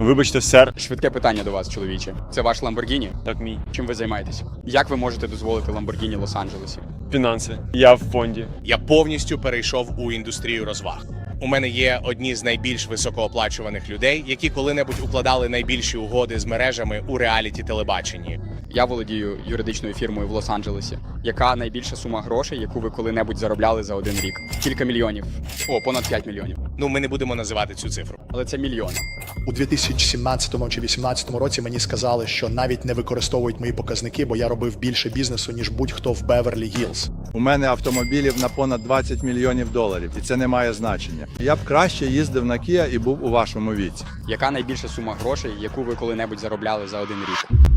Вибачте, сер. Швидке питання до вас, чоловіче. Це ваш Ламборгіні? Так, мій. Чим ви займаєтесь? Як ви можете дозволити Ламборгіні Лос-Анджелесі? Фінанси. Я в фонді. Я повністю перейшов у індустрію розваг. У мене є одні з найбільш високооплачуваних людей, які коли-небудь укладали найбільші угоди з мережами у реаліті телебаченні. Я володію юридичною фірмою в Лос-Анджелесі. Яка найбільша сума грошей, яку ви коли-небудь заробляли за один рік? Кілька мільйонів. О, понад 5 мільйонів. Ну, ми не будемо називати цю цифру. Але це мільйони. У 2017 чи 2018 році мені сказали, що навіть не використовують мої показники, бо я робив більше бізнесу, ніж будь-хто в Беверлі Гілз. У мене автомобілів на понад 20 мільйонів доларів, і це не має значення. Я б краще їздив на Kia і був у вашому віці. Яка найбільша сума грошей, яку ви коли-небудь заробляли за один рік?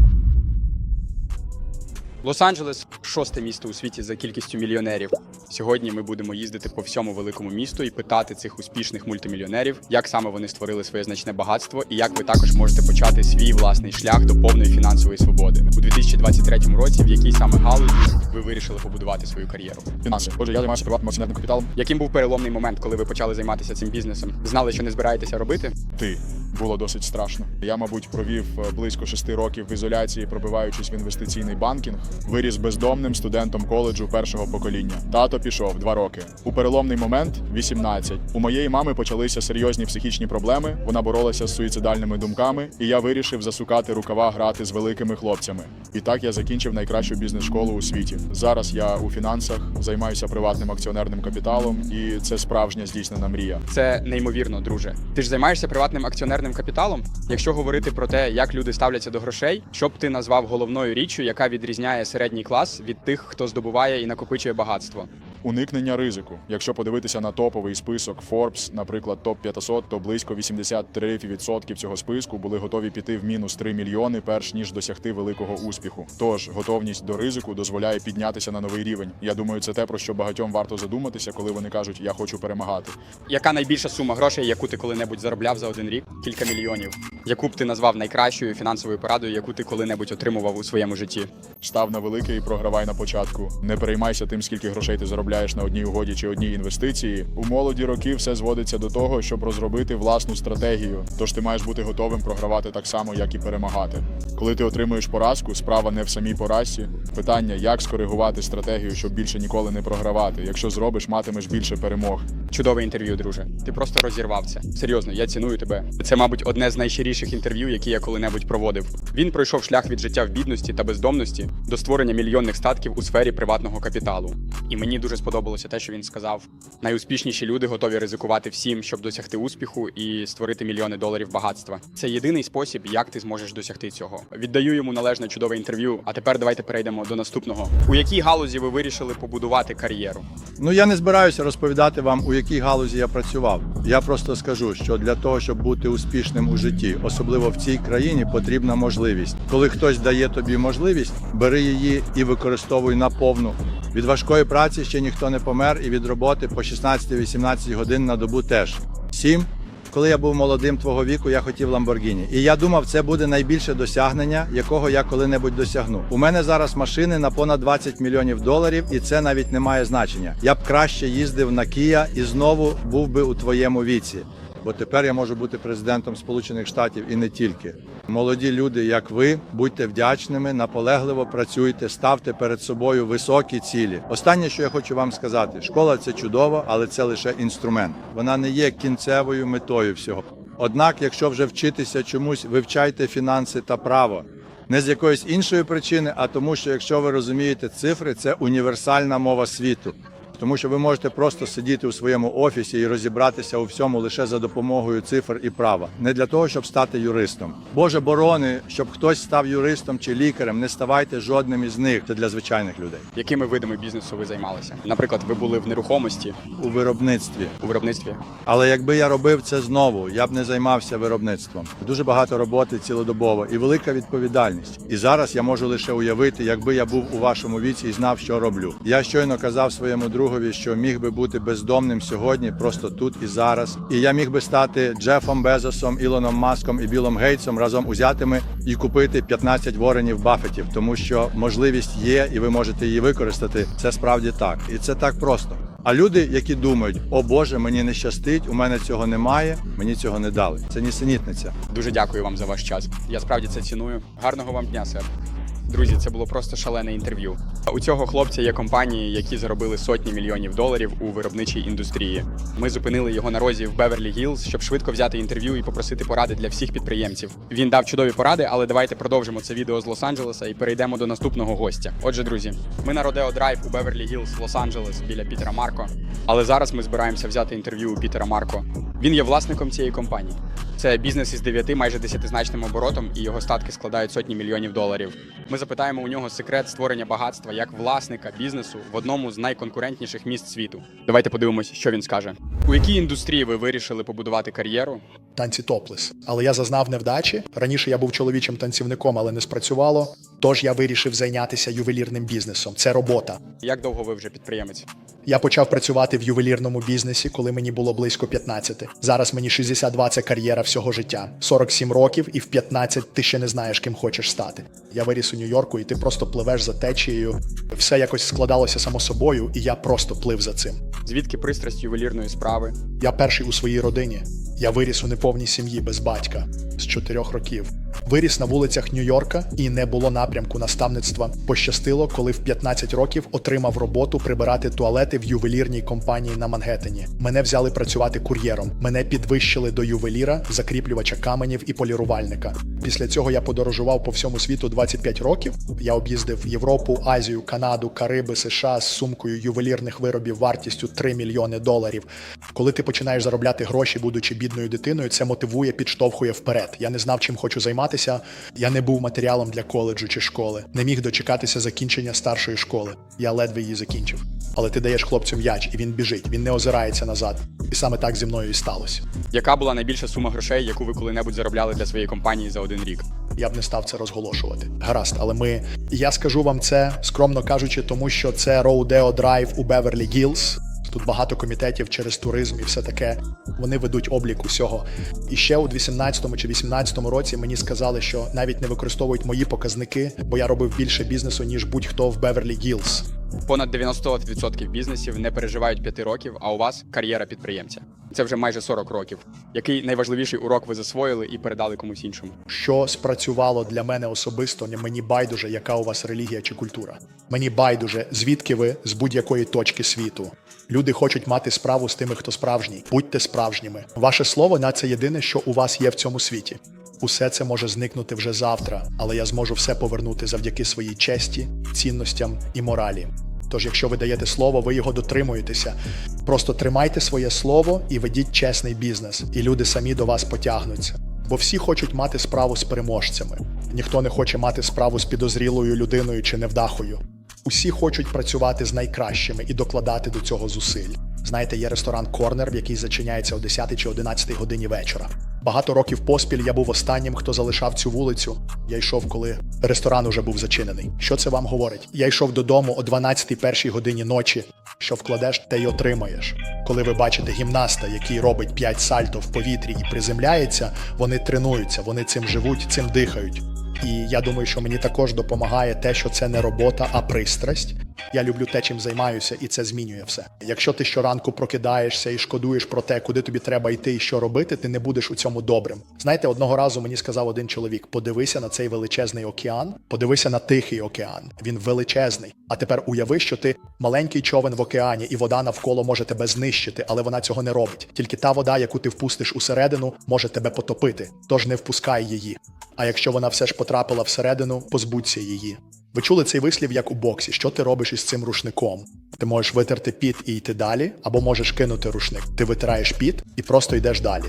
Лос-Анджелес шосте місто у світі за кількістю мільйонерів. Сьогодні ми будемо їздити по всьому великому місту і питати цих успішних мультимільйонерів, як саме вони створили своє значне багатство, і як ви також можете почати свій власний шлях до повної фінансової свободи у 2023 році. В якій саме галузі ви вирішили побудувати свою кар'єру? Фінанси. Отже, я займаюся приватним акціонерним капіталом. Яким був переломний момент, коли ви почали займатися цим бізнесом? Знали, що не збираєтеся робити? Ти було досить страшно. Я, мабуть, провів е, близько шести років в ізоляції, пробиваючись в інвестиційний банкінг. Виріс бездомним студентом коледжу першого покоління. Тато пішов два роки. У переломний момент 18. У моєї мами почалися серйозні психічні проблеми. Вона боролася з суїцидальними думками, і я вирішив засукати рукава грати з великими хлопцями. І так я закінчив найкращу бізнес-школу у світі. Зараз я у фінансах займаюся приватним акціонерним капіталом, і це справжня здійснена мрія. Це неймовірно, друже. Ти ж займаєшся приватним акціонерним капіталом. Якщо говорити про те, як люди ставляться до грошей, що б ти назвав головною річчю, яка відрізняє середній клас від тих, хто здобуває і накопичує багатство? Уникнення ризику. Якщо подивитися на топовий список Forbes, наприклад, топ 500, то близько 83% цього списку були готові піти в мінус 3 мільйони, перш ніж досягти великого успіху. Тож готовність до ризику дозволяє піднятися на новий рівень. Я думаю, це те про що багатьом варто задуматися, коли вони кажуть Я хочу перемагати. Яка найбільша сума грошей, яку ти коли-небудь заробляв за один рік? Кілька мільйонів. Яку б ти назвав найкращою фінансовою порадою, яку ти коли-небудь отримував у своєму житті? Став на велике і програвай на початку. Не переймайся тим, скільки грошей ти заробляєш на одній угоді чи одній інвестиції. У молоді роки все зводиться до того, щоб розробити власну стратегію. Тож ти маєш бути готовим програвати так само, як і перемагати. Коли ти отримуєш поразку, справа не в самій поразці. Питання, як скоригувати стратегію, щоб більше ніколи не програвати. Якщо зробиш, матимеш більше перемог. Чудове інтерв'ю, друже. Ти просто розірвався. Серйозно, я ціную тебе. Це, мабуть, одне з найщиріших інтерв'ю, які я коли-небудь проводив. Він пройшов шлях від життя в бідності та бездомності до створення мільйонних статків у сфері приватного капіталу. І мені дуже сподобалося те, що він сказав: найуспішніші люди готові ризикувати всім, щоб досягти успіху і створити мільйони доларів багатства. Це єдиний спосіб, як ти зможеш досягти цього. Віддаю йому належне чудове інтерв'ю. А тепер давайте перейдемо до наступного. У якій галузі ви вирішили побудувати кар'єру? Ну я не збираюся розповідати вам, у якій галузі я працював. Я просто скажу, що для того, щоб бути успішним у житті, особливо в цій країні, потрібна можливість. Коли хтось дає тобі можливість, бери її і використовуй наповну. Від важкої праці ще ніхто не помер, і від роботи по 16-18 годин на добу теж. Сім. Коли я був молодим твого віку, я хотів Ламборгіні. І я думав, це буде найбільше досягнення, якого я коли-небудь досягну. У мене зараз машини на понад 20 мільйонів доларів, і це навіть не має значення. Я б краще їздив на Кія і знову був би у твоєму віці. Бо тепер я можу бути президентом Сполучених Штатів і не тільки. Молоді люди, як ви, будьте вдячними, наполегливо працюйте, ставте перед собою високі цілі. Останнє, що я хочу вам сказати: школа це чудово, але це лише інструмент. Вона не є кінцевою метою всього. Однак, якщо вже вчитися чомусь, вивчайте фінанси та право. Не з якоїсь іншої причини, а тому, що якщо ви розумієте цифри, це універсальна мова світу. Тому що ви можете просто сидіти у своєму офісі і розібратися у всьому лише за допомогою цифр і права, не для того, щоб стати юристом. Боже борони, щоб хтось став юристом чи лікарем, не ставайте жодним із них. Це для звичайних людей Якими видами бізнесу ви займалися? Наприклад, ви були в нерухомості у виробництві. у виробництві. Але якби я робив це знову, я б не займався виробництвом. Дуже багато роботи цілодобово і велика відповідальність. І зараз я можу лише уявити, якби я був у вашому віці і знав, що роблю. Я щойно казав своєму другові, що міг би бути бездомним сьогодні, просто тут і зараз. І я міг би стати Джефом Безосом, Ілоном Маском і Білом Гейтсом разом узятими і купити 15 воренів Баффетів, тому що можливість є, і ви можете її використати. Це справді так, і це так просто. А люди, які думають, о Боже, мені не щастить, у мене цього немає, мені цього не дали. Це нісенітниця. Дуже дякую вам за ваш час. Я справді це ціную. Гарного вам дня, сер. Друзі, це було просто шалене інтерв'ю. У цього хлопця є компанії, які заробили сотні мільйонів доларів у виробничій індустрії. Ми зупинили його на розі в Беверлі Гілз, щоб швидко взяти інтерв'ю і попросити поради для всіх підприємців. Він дав чудові поради, але давайте продовжимо це відео з Лос-Анджелеса і перейдемо до наступного гостя. Отже, друзі, ми на Родео Драйв у Беверлі Гілз, Лос-Анджелес, біля Пітера Марко. Але зараз ми збираємося взяти інтерв'ю у Пітера Марко. Він є власником цієї компанії. Це бізнес із 9 майже десятизначним оборотом, і його статки складають сотні мільйонів доларів. Ми запитаємо у нього секрет створення багатства як власника бізнесу в одному з найконкурентніших міст світу. Давайте подивимось, що він скаже. У якій індустрії ви вирішили побудувати кар'єру? танці топлес. Але я зазнав невдачі. Раніше я був чоловічим танцівником, але не спрацювало. Тож я вирішив зайнятися ювелірним бізнесом. Це робота. Як довго ви вже підприємець? Я почав працювати в ювелірному бізнесі, коли мені було близько 15. Зараз мені 62 – це кар'єра всього життя. 47 років, і в 15 ти ще не знаєш, ким хочеш стати. Я виріс у Нью-Йорку, і ти просто пливеш за течією. Все якось складалося само собою, і я просто плив за цим. Звідки пристрасть ювелірної справи? Я перший у своїй родині. Я виріс у неповній сім'ї без батька з чотирьох років. Виріс на вулицях Нью-Йорка і не було напрямку наставництва. Пощастило, коли в 15 років отримав роботу прибирати туалети в ювелірній компанії на Мангеттені. Мене взяли працювати кур'єром. Мене підвищили до ювеліра, закріплювача каменів і полірувальника. Після цього я подорожував по всьому світу 25 років. Я об'їздив Європу, Азію, Канаду, Кариби, США з сумкою ювелірних виробів вартістю 3 мільйони доларів. Коли ти починаєш заробляти гроші, будучи бідною дитиною, це мотивує, підштовхує вперед. Я не знав, чим хочу займатися. Я не був матеріалом для коледжу чи школи, не міг дочекатися закінчення старшої школи. Я ледве її закінчив. Але ти даєш хлопцю м'яч, і він біжить, він не озирається назад. І саме так зі мною і сталося. Яка була найбільша сума грошей, яку ви коли-небудь заробляли для своєї компанії за один рік? Я б не став це розголошувати. Гаразд, але ми. Я скажу вам це, скромно кажучи, тому що це Rodeo Drive у Беверлі Гілз. Тут багато комітетів через туризм і все таке. Вони ведуть облік усього. І ще у 18-му чи 18-му році мені сказали, що навіть не використовують мої показники, бо я робив більше бізнесу, ніж будь-хто в Беверлі Гілз. Понад 90% бізнесів не переживають 5 років, а у вас кар'єра підприємця. Це вже майже 40 років. Який найважливіший урок ви засвоїли і передали комусь іншому? Що спрацювало для мене особисто, мені байдуже, яка у вас релігія чи культура. Мені байдуже, звідки ви з будь-якої точки світу. Люди хочуть мати справу з тими, хто справжній. Будьте справжніми. Ваше слово на це єдине, що у вас є в цьому світі. Усе це може зникнути вже завтра, але я зможу все повернути завдяки своїй честі, цінностям і моралі. Тож, якщо ви даєте слово, ви його дотримуєтеся. Просто тримайте своє слово і ведіть чесний бізнес, і люди самі до вас потягнуться. Бо всі хочуть мати справу з переможцями. Ніхто не хоче мати справу з підозрілою людиною чи невдахою. Усі хочуть працювати з найкращими і докладати до цього зусиль. Знаєте, є ресторан Корнер, в який зачиняється о 10 чи 11 годині вечора. Багато років поспіль я був останнім, хто залишав цю вулицю. Я йшов, коли ресторан уже був зачинений. Що це вам говорить? Я йшов додому о 12 першій годині ночі. Що вкладеш, те й отримаєш. Коли ви бачите гімнаста, який робить 5 сальто в повітрі і приземляється, вони тренуються, вони цим живуть, цим дихають. І я думаю, що мені також допомагає те, що це не робота, а пристрасть. Я люблю те, чим займаюся, і це змінює все. Якщо ти щоранку прокидаєшся і шкодуєш про те, куди тобі треба йти і що робити, ти не будеш у цьому добрим. Знаєте, одного разу мені сказав один чоловік: подивися на цей величезний океан, подивися на тихий океан. Він величезний. А тепер уяви, що ти маленький човен в океані, і вода навколо може тебе знищити, але вона цього не робить. Тільки та вода, яку ти впустиш усередину, може тебе потопити. Тож не впускай її. А якщо вона все ж потрапила всередину, позбудься її. Ви чули цей вислів як у боксі? Що ти робиш із цим рушником? Ти можеш витерти піт і йти далі, або можеш кинути рушник. Ти витираєш піт і просто йдеш далі.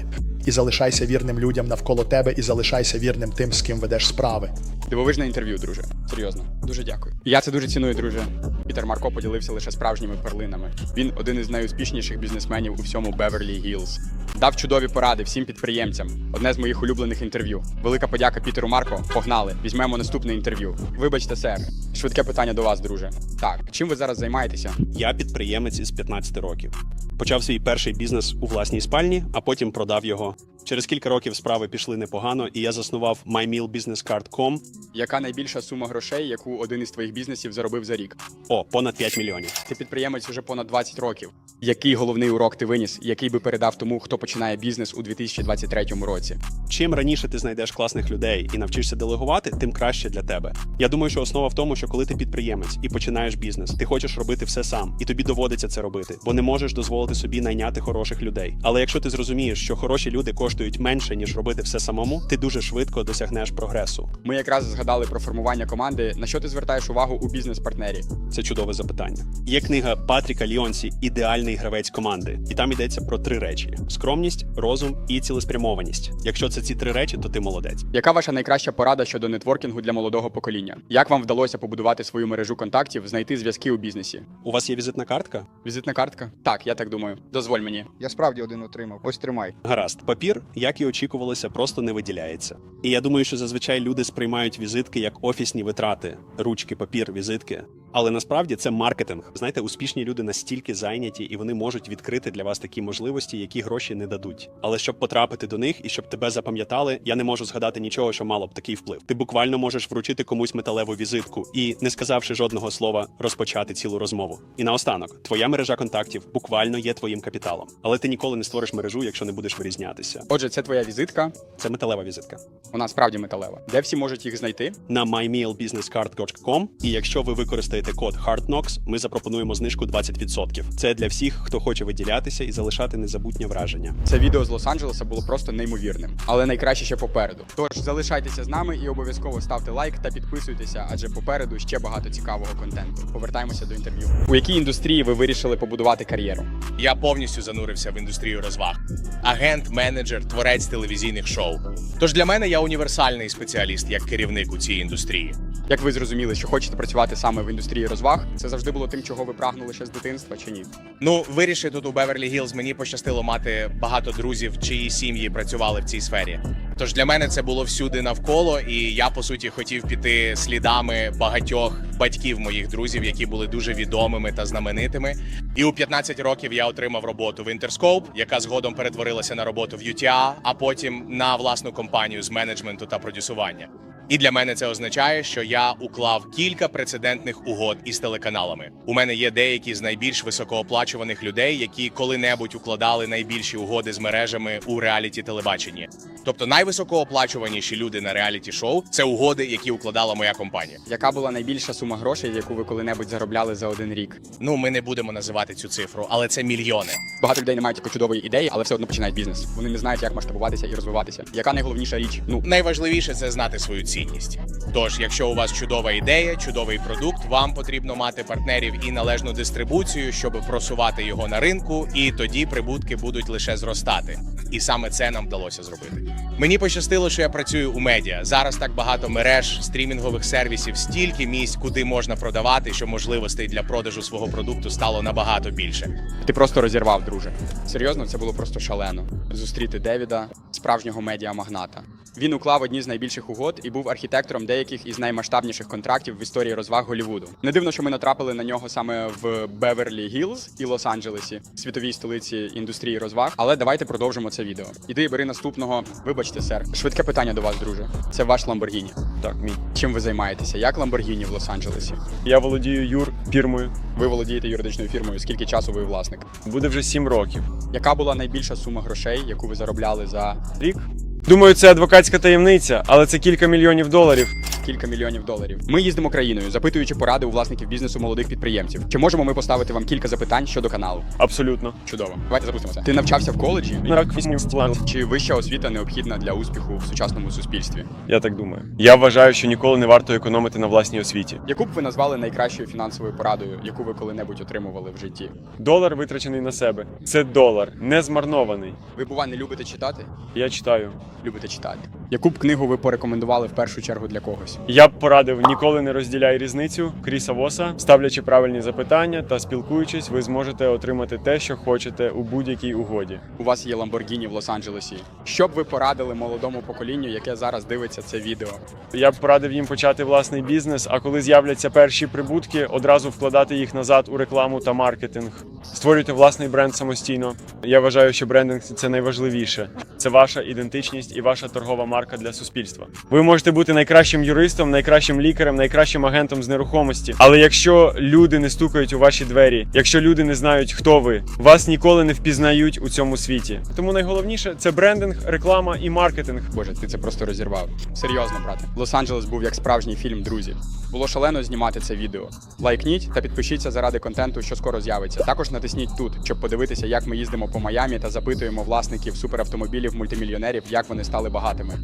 І залишайся вірним людям навколо тебе, і залишайся вірним тим, з ким ведеш справи. Дивовижне інтерв'ю, друже. Серйозно, дуже дякую. Я це дуже ціную, друже. Пітер Марко поділився лише справжніми перлинами. Він один із найуспішніших бізнесменів у всьому Беверлі Гілз. Дав чудові поради всім підприємцям. Одне з моїх улюблених інтерв'ю. Велика подяка Пітеру Марко. Погнали. Візьмемо наступне інтерв'ю. Вибачте, сер. Швидке питання до вас, друже. Так, чим ви зараз займаєтеся? Я підприємець із 15 років. Почав свій перший бізнес у власній спальні, а потім продав його Через кілька років справи пішли непогано, і я заснував mymealbusinesscard.com. Яка найбільша сума грошей, яку один із твоїх бізнесів заробив за рік? О, понад 5 мільйонів. Ти підприємець уже понад 20 років. Який головний урок ти виніс, який би передав тому, хто починає бізнес у 2023 році? Чим раніше ти знайдеш класних людей і навчишся делегувати, тим краще для тебе. Я думаю, що основа в тому, що коли ти підприємець і починаєш бізнес, ти хочеш робити все сам, і тобі доводиться це робити, бо не можеш дозволити собі найняти хороших людей. Але якщо ти зрозумієш, що хороші люди коштують менше ніж робити все самому, ти дуже швидко досягнеш прогресу. Ми якраз згадали про формування команди. На що ти звертаєш увагу у бізнес-партнері? Це чудове запитання. Є книга Патріка Ліонсі Ідеальний гравець команди, і там йдеться про три речі: скромність, розум і цілеспрямованість. Якщо це ці три речі, то ти молодець. Яка ваша найкраща порада щодо нетворкінгу для молодого покоління? Як вам вдалося побудувати свою мережу контактів, знайти зв'язки у бізнесі? У вас є візитна картка? Візитна картка? Так, я так думаю. Дозволь мені. Я справді один отримав. Ось тримай. Гаразд, папір, як і очікувалося, просто не виділяється. І я думаю, що зазвичай люди сприймають візитки як офісні витрати, ручки, папір, візитки. Але насправді це маркетинг. Знаєте, успішні люди настільки зайняті, і вони можуть відкрити для вас такі можливості, які гроші не дадуть. Але щоб потрапити до них і щоб тебе запам'ятали, я не можу згадати нічого, що мало б такий вплив. Ти буквально можеш вручити комусь металеву візитку і, не сказавши жодного слова, розпочати цілу розмову. І наостанок, твоя мережа контактів буквально є твоїм капіталом. Але ти ніколи не створиш мережу, якщо не будеш вирізнятися. Отже, це твоя візитка. Це металева візитка. Вона справді металева. Де всі можуть їх знайти? на mymealbusinesscard.com і якщо ви використаєте код HARDKNOX, ми запропонуємо знижку 20%. Це для всіх, хто хоче виділятися і залишати незабутнє враження. Це відео з Лос-Анджелеса було просто неймовірним, але найкраще ще попереду. Тож залишайтеся з нами і обов'язково ставте лайк та підписуйтеся, адже попереду ще багато цікавого контенту. Повертаємося до інтерв'ю. У якій індустрії ви вирішили побудувати кар'єру? Я повністю занурився в індустрію розваг. Агент, менеджер, творець телевізійних шоу. Тож для мене я універсальний спеціаліст як керівник у цій індустрії. Як ви зрозуміли, що хочете працювати саме в індустрії розваг? Це завжди було тим, чого ви прагнули ще з дитинства, чи ні? Ну, вирішити тут у Беверлі Гілз мені пощастило мати багато друзів, чиї сім'ї працювали в цій сфері. Тож для мене це було всюди навколо, і я по суті хотів піти слідами багатьох батьків моїх друзів, які були дуже відомими та знаменитими. І у 15 років я отримав роботу в Interscope, яка згодом перетворилася на роботу в UTA, а потім на власну компанію з менеджменту та продюсування. І для мене це означає, що я уклав кілька прецедентних угод із телеканалами. У мене є деякі з найбільш високооплачуваних людей, які коли-небудь укладали найбільші угоди з мережами у реаліті телебаченні. Тобто найвисокооплачуваніші люди на реаліті шоу це угоди, які укладала моя компанія. Яка була найбільша сума грошей, яку ви коли-небудь заробляли за один рік? Ну, ми не будемо називати цю цифру, але це мільйони. Багато людей не мають такої чудової ідеї, але все одно починають бізнес. Вони не знають, як масштабуватися і розвиватися. Яка найголовніша річ? Ну Найважливіше це знати свою цінність. Тож, якщо у вас чудова ідея, чудовий продукт, вам потрібно мати партнерів і належну дистрибуцію, щоб просувати його на ринку, і тоді прибутки будуть лише зростати. І саме це нам вдалося зробити. Мені пощастило, що я працюю у медіа. Зараз так багато мереж, стрімінгових сервісів, стільки місць, куди можна продавати, що можливостей для продажу свого продукту стало набагато більше. ти просто розірвав, друже. Серйозно, це було просто шалено. Зустріти Девіда, справжнього медіамагната. Він уклав одні з найбільших угод і був архітектором деяких із наймасштабніших контрактів в історії розваг Голлівуду. Не дивно, що ми натрапили на нього саме в Беверлі Гілз і Лос-Анджелесі, світовій столиці індустрії розваг. Але давайте продовжимо це відео. Іди бери наступного. Вибачте, сер. Швидке питання до вас, друже. Це ваш Ламборгіні. Так, мій. Чим ви займаєтеся? Як Ламборгіні в Лос-Анджелесі? Я володію юр фірмою. Ви володієте юридичною фірмою. Скільки часу ви власник? Буде вже 7 років. Яка була найбільша сума грошей, яку ви заробляли за Рік. Думаю, це адвокатська таємниця, але це кілька мільйонів доларів. кілька мільйонів доларів? Ми їздимо країною, запитуючи поради у власників бізнесу молодих підприємців. Чи можемо ми поставити вам кілька запитань щодо каналу? Абсолютно. Чудово. Давайте запустимося. Ти навчався в коледжі? Візьму. Чи вища освіта необхідна для успіху в сучасному суспільстві? Я так думаю. Я вважаю, що ніколи не варто економити на власній освіті. Яку б ви назвали найкращою фінансовою порадою, яку ви коли-небудь отримували в житті? Долар витрачений на себе. Це долар, не змарнований. Ви бува не любите читати? Я читаю. Любите читати. Яку б книгу ви порекомендували в першу чергу для когось? Я б порадив ніколи не розділяй різницю Кріса Воса, ставлячи правильні запитання та спілкуючись, ви зможете отримати те, що хочете у будь-якій угоді. У вас є Ламборгіні в Лос-Анджелесі. Що б ви порадили молодому поколінню, яке зараз дивиться це відео? Я б порадив їм почати власний бізнес, а коли з'являться перші прибутки, одразу вкладати їх назад у рекламу та маркетинг. Створюйте власний бренд самостійно. Я вважаю, що брендинг це найважливіше. Це ваша ідентичність і ваша торгова марка для суспільства. Ви можете бути найкращим юристом, найкращим лікарем, найкращим агентом з нерухомості. Але якщо люди не стукають у ваші двері, якщо люди не знають, хто ви, вас ніколи не впізнають у цьому світі. Тому найголовніше це брендинг, реклама і маркетинг. Боже, ти це просто розірвав. Серйозно, брате. Лос-Анджелес був як справжній фільм, друзі. Було шалено знімати це відео. Лайкніть та підпишіться заради контенту, що скоро з'явиться. Також натисніть тут, щоб подивитися, як ми їздимо по Майамі та запитуємо власників суперавтомобілів мультимільйонерів, як вони стали багатими.